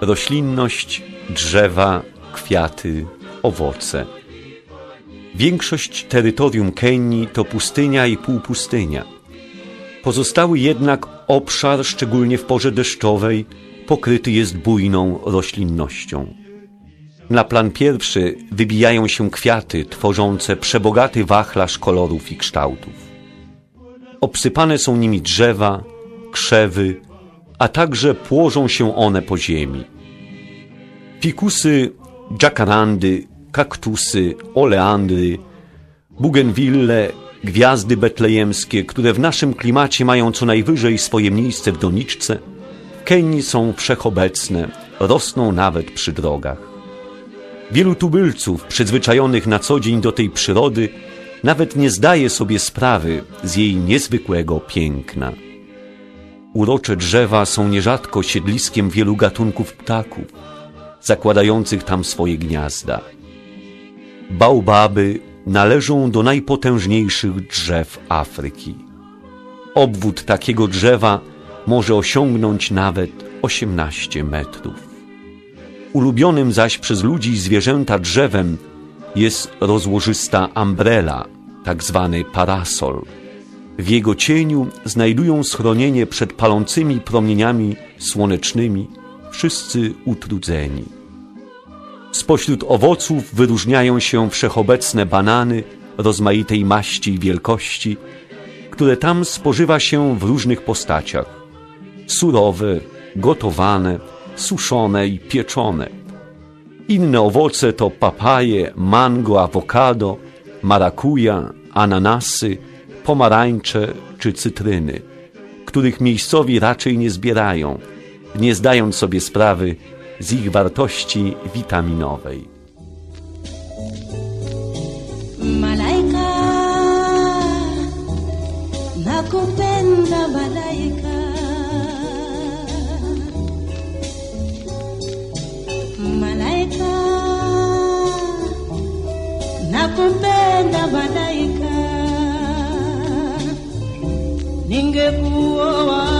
Roślinność, drzewa, kwiaty, owoce. Większość terytorium Kenii to pustynia i półpustynia. Pozostały jednak obszar, szczególnie w porze deszczowej, pokryty jest bujną roślinnością. Na plan pierwszy wybijają się kwiaty tworzące przebogaty wachlarz kolorów i kształtów. Obsypane są nimi drzewa, krzewy, a także płożą się one po ziemi. Fikusy, jakarandy, kaktusy, oleandry, bugenwille, gwiazdy betlejemskie, które w naszym klimacie mają co najwyżej swoje miejsce w doniczce, w Kenii są wszechobecne, rosną nawet przy drogach. Wielu tubylców, przyzwyczajonych na co dzień do tej przyrody, nawet nie zdaje sobie sprawy z jej niezwykłego piękna. Urocze drzewa są nierzadko siedliskiem wielu gatunków ptaków, zakładających tam swoje gniazda. Baobaby należą do najpotężniejszych drzew Afryki. Obwód takiego drzewa może osiągnąć nawet 18 metrów. Ulubionym zaś przez ludzi i zwierzęta drzewem jest rozłożysta umbrella, tak zwany parasol. W jego cieniu znajdują schronienie przed palącymi promieniami słonecznymi wszyscy utrudzeni. Spośród owoców wyróżniają się wszechobecne banany rozmaitej maści i wielkości, które tam spożywa się w różnych postaciach. Surowe, gotowane, suszone i pieczone. Inne owoce to papaje, mango, awokado, marakuja, ananasy, pomarańcze czy cytryny, których miejscowi raczej nie zbierają, nie zdając sobie sprawy z ich wartości witaminowej. Malaika, nakupenda. Malaika, nakupenda. ninge kuwa.